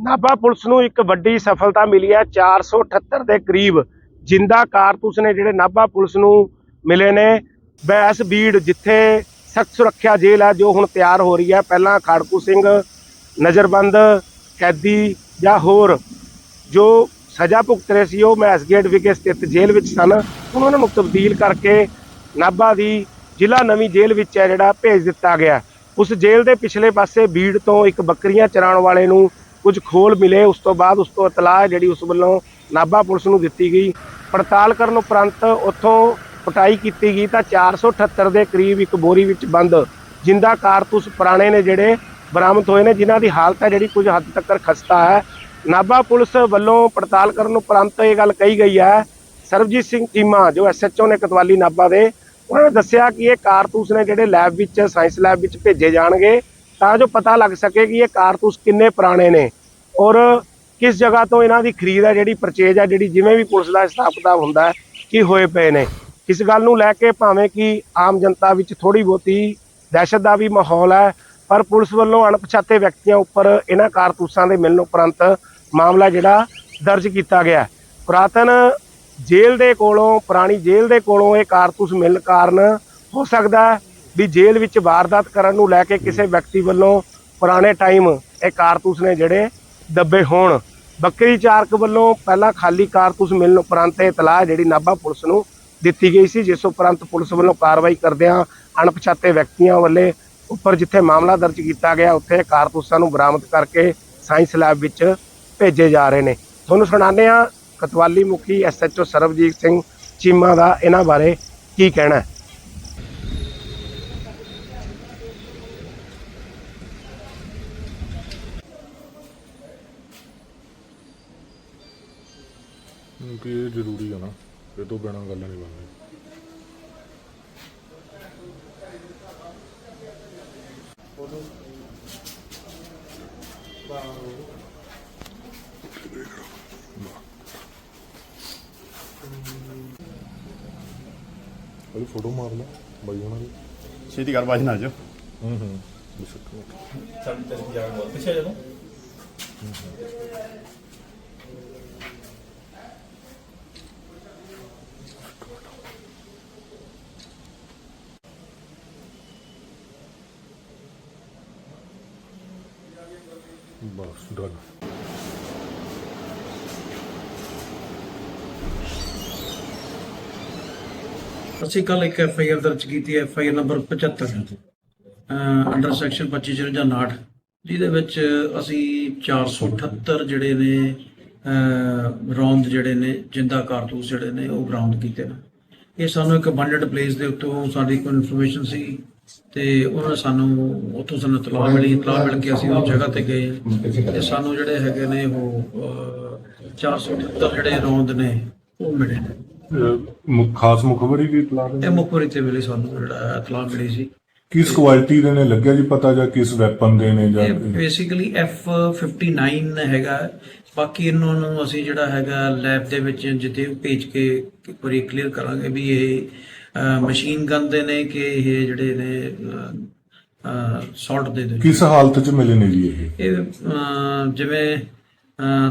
Nabha police ਨੂੰ ਇੱਕ ਵੱਡੀ ਸਫਲਤਾ ਮਿਲੀ ਹੈ। 478 ਦੇ ਕਰੀਬ ਜਿੰਦਾ ਕਾਰਤੂਸ ਨੇ ਜਿਹੜੇ ਨਾਭਾ ਪੁਲਿਸ ਨੂੰ ਮਿਲੇ ਨੇ। ਬੈਸ ਬੀੜ ਜਿੱਥੇ ਸਖਤ ਸੁਰੱਖਿਆ ਜੇਲ੍ਹ ਹੈ, ਜੋ ਹੁਣ ਤਿਆਰ ਹੋ ਰਹੀ ਹੈ। ਪਹਿਲਾਂ ਖਾੜਕੂ ਸਿੰਘ, ਨਜ਼ਰਬੰਦ, ਕੈਦੀ ਜਾਂ ਹੋਰ ਜੋ ਸਜ਼ਾ ਭੁਗਤ ਰਹੇ ਸੀ, ਉਹ ਮੈਸਗੇਟ ਵਿਖੇ ਸਥਿਤ ਜੇਲ੍ਹ ਵਿੱਚ ਸਨ। ਹੁਣ ਉਹਨਾਂ ਨੂੰ ਤਬਦੀਲ ਕਰਕੇ ਨਾਭਾ ਦੀ ਜ਼ਿਲ੍ਹਾ ਨਵੀਂ ਜੇਲ੍ਹ ਵਿੱਚ ਹੈ, ਜਿਹੜਾ ਭੇਜ ਦਿੱਤਾ ਗਿਆ ਉਸ ਜੇਲ੍ਹ ਦੇ ਪਿਛਲੇ ਪਾਸੇ ਬੀੜ ਤੋਂ ਇੱਕ ਬੱਕਰੀਆਂ ਚਰਾਉਣ ਵਾਲੇ ਨੂੰ ਕੁਝ ਖੋਲ ਮਿਲੇ, ਉਸ ਤੋਂ ਬਾਅਦ ਉਸ ਤੋਂ ਇਤਲਾਹ ਜਿਹੜੀ ਉਸ ਵੱਲੋਂ ਨਾਭਾ ਪੁਲਿਸ ਨੂੰ ਦਿੱਤੀ ਗਈ। ਪੜਤਾਲ ਕਰਨ ਉਪਰੰਤ ਉੱਥੋਂ ਪਟਾਈ ਕੀਤੀ ਗਈ ਤਾਂ 478 ਦੇ ਕਰੀਬ ਇੱਕ ਬੋਰੀ ਵਿੱਚ ਬੰਦ। ਜਿੰਦਾ ਕਾਰਤੂਸ ਪੁਰਾਣੇ ਨੇ ਜਿਹੜੇ ਬਰਾਮਦ ਹੋਏ ਨੇ, ਜਿਨ੍ਹਾਂ ਦੀ ਹਾਲਤ ਹੈ ਜਿਹੜੀ ਕੁਝ ਹੱਦ ਤੱਕ ਖਸਤਾ ਹੈ। ਨਾਭਾ ਪੁਲਿਸ ਵੱਲੋਂ ਪੜਤਾਲ ਕਰਨ ਉਪਰੰਤ ਇਹ ਗੱਲ ਕਹੀ ਗਈ ਹੈ, ਸਰਬਜੀਤ ਸਿੰਘ ਚੀਮਾ, ਜੋ ਐਸਐਚਓ ਨੇ ਕਤਵਾਲੀ ਨਾਭਾ ਦੇ, ਉਹਨਾਂ ਨੇ ਦੱਸਿਆ ਕਿ ਇਹ ਕਾਰਤੂਸ ਨੇ ਜਿਹੜੇ ਲੈਬ ਵਿੱਚ, ਸਾਇੰਸ ਲੈਬ ਵਿੱਚ ਭੇਜੇ ਜਾਣਗੇ, ਤਾਂ ਜੋ ਪਤਾ ਲੱਗ ਸਕੇ ਕਿ ਇਹ ਕਾਰਤੂਸ ਕਿੰਨੇ ਪੁਰਾਣੇ ਨੇ। ਔਰ ਕਿਸ ਜਗ੍ਹਾ ਤੋਂ ਇਹਨਾਂ ਦੀ ਖਰੀਦ ਹੈ, ਜਿਹੜੀ ਪਰਚੇਜ ਹੈ, ਜਿਹੜੀ ਜਿਵੇਂ ਵੀ ਪੁਲਿਸ ਦਾ ਹਿਸਾਬ ਕਿਤਾਬ ਹੁੰਦਾ ਹੈ, ਕੀ ਹੋਏ ਪਏ ਨੇ। ਇਸ ਗੱਲ ਨੂੰ ਲੈ ਕੇ ਭਾਵੇਂ ਕਿ ਆਮ ਜਨਤਾ ਵਿੱਚ ਥੋੜੀ ਬਹੁਤੀ ਦਹਿਸ਼ਤ ਦਾ ਵੀ ਮਾਹੌਲ ਹੈ, ਪਰ ਪੁਲਿਸ ਵੱਲੋਂ ਅਣਪਛਾਤੇ ਵਿਅਕਤੀਆਂ ਉੱਪਰ ਇਹਨਾਂ ਕਾਰਤੂਸਾਂ ਦੇ ਮਿਲਣ ਉਪਰੰਤ ਮਾਮਲਾ ਜਿਹੜਾ ਦਰਜ ਕੀਤਾ ਗਿਆ ਪੁਰਾਤਨ ਜੇਲ੍ਹ ਦੇ ਕੋਲੋਂ, ਪੁਰਾਣੀ ਜੇਲ੍ਹ ਦੇ ਕੋਲੋਂ ਇਹ ਕਾਰਤੂਸ ਮਿਲਣ ਕਾਰਨ ਹੋ ਸਕਦਾ ਵੀ ਜੇਲ੍ਹ ਵਿੱਚ ਵਾਰਦਾਤ ਕਰਨ ਨੂੰ ਲੈ ਕੇ ਕਿਸੇ ਵਿਅਕਤੀ ਵੱਲੋਂ ਪੁਰਾਣੇ ਟਾਈਮ ਇਹ ਕਾਰਤੂਸ ਨੇ ਜਿਹੜੇ ਦੱਬੇ ਹੋਣ। ਬੱਕਰੀ ਚਾਰਕ ਵੱਲੋਂ ਪਹਿਲਾਂ ਖਾਲੀ ਕਾਰਤੂਸ ਮਿਲਣ ਉਪਰੰਤ ਇਹ ਇਤਲਾਹ ਜਿਹੜੀ ਨਾਭਾ ਪੁਲਿਸ ਨੂੰ ਦਿੱਤੀ ਗਈ ਸੀ, ਜਿਸ ਉਪਰੰਤ ਪੁਲਿਸ ਵੱਲੋਂ ਕਾਰਵਾਈ ਕਰਦਿਆਂ ਅਣਪਛਾਤੇ ਵਿਅਕਤੀਆਂ ਵੱਲੇ ਉੱਪਰ ਜਿੱਥੇ ਮਾਮਲਾ ਦਰਜ ਕੀਤਾ ਗਿਆ, ਉੱਥੇ ਕਾਰਤੂਸਾਂ ਨੂੰ ਬਰਾਮਦ ਕਰਕੇ ਸਾਇੰਸ ਲੈਬ ਵਿੱਚ ਭੇਜੇ ਜਾ ਰਹੇ ਨੇ। ਤੁਹਾਨੂੰ ਸੁਣਾਉਂਦੇ ਆ ਕਤਵਾਲੀ ਮੁਖੀ ਐਸਐਚਓ ਸਰਬਜੀਤ ਸਿੰਘ ਚੀਮਾ ਦਾ ਇਹਨਾਂ ਬਾਰੇ ਕੀ ਕਹਿਣਾ ਹੈ। ਕਿ ਇਹ ਜ਼ਰੂਰੀ ਆ ਨਾ। ਇਹ ਤੋਂ ਬਿਨਾਂ ਗੱਲ ਨਹੀਂ ਬਣਦੀ। ਉਹਦੀ ਫੋਟੋ ਮਾਰ ਲੈ ਬਾਈ ਉਹਨਾਂ ਦੀ ਛੇਤੀ ਕਰ ਬਾਜ ਨਾ ਜੋ ਹੂੰ ਹੂੰ। ਬਿਸ਼ਕ ਚੱਲ ਚੱਲ ਜਾ ਬੋਲ ਪਿੱਛੇ ਜਦੋਂ ਬਸ ਡਨ ਅਸੀਂ ਕੱਲ ਇੱਕ ਐਫ ਆਈ ਆਰ ਦਰਜ ਕੀਤੀ F I R number 75 under section 2559 ਜਿਹਦੇ ਵਿੱਚ ਅਸੀਂ 478 ਜਿਹੜੇ ਨੇ ਰੌਂਦ ਜਿਹੜੇ ਨੇ, ਜਿੰਦਾ ਕਾਰਤੂਸ ਜਿਹੜੇ ਨੇ, ਉਹ ਬਰਾਮਦ ਕੀਤੇ ਨੇ। ਇਹ ਸਾਨੂੰ ਇੱਕ ਅਬੰਡੈਂਟ ਪਲੇਸ ਦੇ ਉੱਤੋਂ ਸਾਡੀ ਕੋਈ ਇਨਫੋਰਮੇਸ਼ਨ ਸੀ। ਤੇ ਉਹਨਾਂ ਸਾਨੂੰ ਉੱਥੋਂ ਸਾਨੂੰ ਇਤਲਾਹ ਮਿਲੀ ਇਤਲਾਹ ਮਿਲ ਕੇ ਅਸੀਂ ਉਸ ਜਗ੍ਹਾ ਤੇ ਗਏ। ਤੇ ਸਾਨੂੰ ਜਿਹੜੇ ਹੈਗੇ ਨੇ ਉਹ ਅਹ, 478 ਜਿਹੜੇ ਰੌਂਦ ਨੇ ਉਹ ਮਿਲੇ। ਨੇ ਖਾਸ ਮੁਖਬਰੀ ਦੀ ਇਤਲਾਹ ਇਹ ਮੁਖਬਰੀ ਤੇ ਮਿਲੀ ਸਾਨੂੰ ਜਿਹੜਾ ਇਤਲਾਹ ਮਿਲੀ ਸੀ। ਕਿਸ ਕੁਆਲਿਟੀ ਦੇ ਨੇ ਲੱਗਿਆ ਜੀ ਪਤਾ ਜਾਂ ਕਿਸ ਵੈਪਨ ਦੇ ਨੇ ਜਾਂ ਬੇਸਿਕਲੀ F59 ਹੈਗਾ। ਬਾਕੀ ਇਹਨਾਂ ਨੂੰ ਅਸੀਂ ਜਿਹੜਾ ਹੈਗਾ ਲੈਬ ਦੇ ਵਿੱਚ ਜਿੱਥੇ ਭੇਜ ਕੇ ਇੱਕ ਵਾਰੀ ਕਲੀਅਰ ਕਰਾਂਗੇ ਵੀ ਇਹ ਮਸ਼ੀਨ ਗਨ ਦੇ ਨੇ ਕਿ ਇਹ ਜਿਹੜੇ ਨੇ ਸੌਲਟ ਦੇ ਦੇ ਕਿਸ ਹਾਲਤ 'ਚ ਮਿਲੇ ਨੇ ਜੀ ਇਹ? ਇਹ ਅਹ, ਜਿਵੇਂ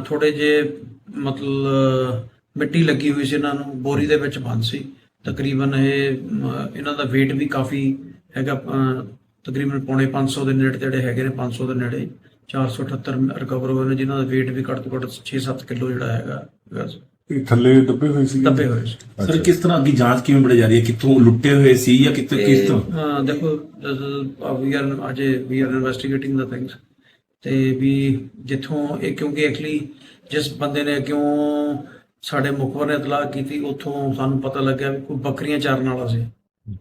ਥੋੜੇ ਜੇ ਮਤਲਬ ਮਿੱਟੀ ਲੱਗੀ ਹੋਈ ਸੀ ਇਹਨਾਂ ਨੂੰ ਬੋਰੀ ਦੇ ਵਿੱਚ ਬੰਦ ਸੀ। ਤਕਰੀਬਨ ਇਹ ਅਮ, ਇਹਨਾਂ ਦਾ weight ਵੀ ਕਾਫੀ ਹੈਗਾ ਅਹ, ਤਕਰੀਬਨ ਪੌਣੇ 500 ਦੇ ਨੇੜੇ ਤੇੜੇ ਹੈਗੇ ਨੇ 500 ਦੇ ਨੇੜੇ। 478 ਰਿਕਵਰ ਹੋਏ ਨੇ ਜਿਨ੍ਹਾਂ ਦਾ weight ਵੀ ਘੱਟ ਤੋਂ ਘੱਟ 6-7 ਕਿਲੋ ਜਿਹੜਾ ਹੈਗਾ ਹੈਗਾ। ਸੀ। ਇਹ ਥੱਲੇ ਦੱਬੇ ਹੋਏ ਸੀ। ਦੱਬੇ ਹੋਏ ਸੀ। ਸਰ ਕਿਸ ਤਰ੍ਹਾਂ ਅੱਗੇ ਜਾਂਚ ਕਿਵੇਂ ਬੜੀ ਜਾ ਰਹੀ ਹੈ? ਕਿੱਥੋਂ ਲੁੱਟੇ ਹੋਏ ਸੀ ਜਾਂ ਕਿੱਥੋਂ ਕਿਸ ਤਰ੍ਹਾਂ? ਅਹ, ਦੇਖੋ we are Ajay we are investigating the things ਤੇ ਵੀ ਜਿੱਥੋਂ ਇਹ ਕਿਉਂਕਿ ਐਕਚੁਅਲੀ ਜਿਸ ਬੰਦੇ ਨੇ ਕਿਉਂ ਸਾਡੇ ਮੁਖਬਰ ਨੇ ਇਤਲਾਹ ਕੀਤੀ ਉੱਥੋਂ ਸਾਨੂੰ ਪਤਾ ਲੱਗਿਆ ਵੀ ਕੋਈ ਬੱਕਰੀਆਂ ਚਾਰਨ ਵਾਲਾ ਸੀ।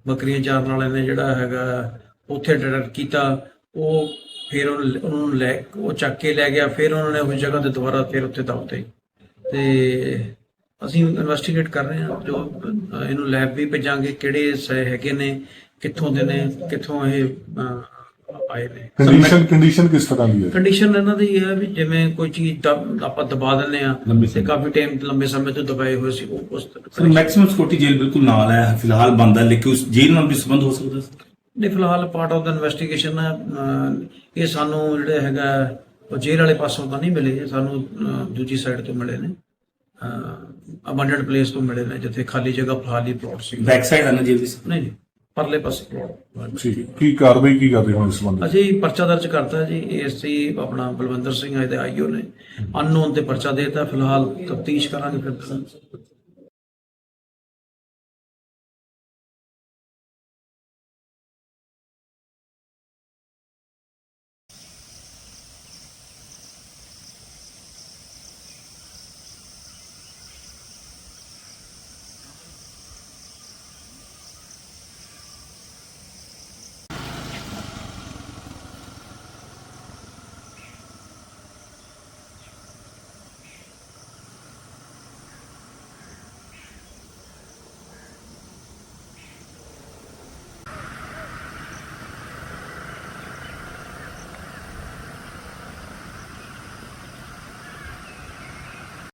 ਬੱਕਰੀਆਂ ਚਾਰਨ ਵਾਲੇ ਨੇ ਜਿਹੜਾ ਹੈਗਾ ਉੱਥੇ ਡਿਟੈਕਟ ਕੀਤਾ। ਉਹ ਫਿਰ ਉਹਨੂੰ ਉਹਨੂੰ ਲੈ ਉਹ ਚੱਕ ਕੇ ਲੈ ਗਿਆ ਫਿਰ ਉਹਨਾਂ ਨੇ ਉਸ ਜਗ੍ਹਾ ਤੇ ਦੁਬਾਰਾ ਫਿਰ ਉੱਥੇ ਦਬਤੇ ਤੇ ਅਸੀਂ ਇਨਵੈਸਟੀਗੇਟ ਕਰ ਰਹੇ ਹਾਂ ਜੋ ਇਹਨੂੰ ਲੈਬ ਵੀ ਭੇਜਾਂਗੇ ਕਿਹੜੇ ਸ ਹੈਗੇ ਨੇ ਕਿੱਥੋਂ ਦੇ ਨੇ ਕਿੱਥੋਂ ਇਹ ਆਏ ਨੇ। ਕੰਡੀਸ਼ਨ ਕੰਡੀਸ਼ਨ ਕਿਸ ਤਰ੍ਹਾਂ ਦੀ ਹੈ? ਕੰਡੀਸ਼ਨ ਇਹਨਾਂ ਦੀ ਇਹ ਹੈ ਵੀ ਜਿਵੇਂ ਕੋਈ ਚੀਜ਼ ਆਪਾਂ ਦਬਾ ਦਿੰਦੇ ਆ ਲੰਬੇ ਤੇ ਕਾਫੀ ਟਾਈਮ ਲੰਬੇ ਸਮੇਂ ਤੋਂ ਦਬਾਏ ਹੋਏ ਸੀ ਉਹ ਉਸ ਸਰ ਤਰ੍ਹਾਂ ਮੈਕਸਿਮਮ ਸਿਕਿਉਰਿਟੀ ਜੇਲ੍ਹ ਬਿਲਕੁਲ ਨਾਲ ਹੈ ਫਿਲਹਾਲ ਬੰਦ ਹੈ ਲੇਕਿਨ ਉਸ ਜੇਲ੍ਹ ਨਾਲ ਵੀ ਸੰਬੰਧ ਹੋ ਸਕਦਾ ਹੈ ਨਹੀਂ ਫਿਲਹਾਲ ਪਾਰਟ ਆਫ ਦਾ ਇਨਵੈਸਟੀਗੇਸ਼ਨ ਹੈ ਇਹ ਸਾਨੂੰ ਜਿਹੜਾ ਹੈਗਾ ਉਹ ਜੇਲ੍ਹ ਵਾਲੇ ਪਾਸੋਂ ਤਾਂ ਨਹੀਂ ਮਿਲੇ ਸਾਨੂੰ ਦੂਜੀ ਸਾਈਡ ਤੋਂ ਮਿਲੇ ਨੇ। ਅਬੰਡੈਂਟ ਪਲੇਸ ਤੋਂ ਮਿਲੇ ਨੇ ਜਿੱਥੇ ਖਾਲੀ ਜਗ੍ਹਾ ਖਾਲੀ ਪਲਾਟ ਸੀ। ਬੈਕ ਸਾਈਡ ਆ ਨਾ ਜੇਲ੍ਹ ਦੀ? ਨਹੀਂ ਜੀ ਪਰਲੇ ਪਾਸੇ ਪਲਾਟ ਠੀਕ। ਕੀ ਕਾਰਵਾਈ ਕੀ ਕਰਦੇ ਹੋ ਇਸ ਸੰਬੰਧ ਵਿੱਚ? ਅਜੇ ਹੀ ਪਰਚਾ ਦਰਜ ਕਰਤਾ ਜੀ ਏਐਸਸੀ ਆਪਣਾ ਬਲਵੰਦਰ ਸਿੰਘ ਤੇ ਆਈਓ ਨੇ। ਅਨਨੋਨ ਤੇ ਪਰਚਾ ਦੇਤਾ ਫਿਲਹਾਲ ਤਫਤੀਸ਼ ਕਰਾਂਗੇ ਫਿਰ।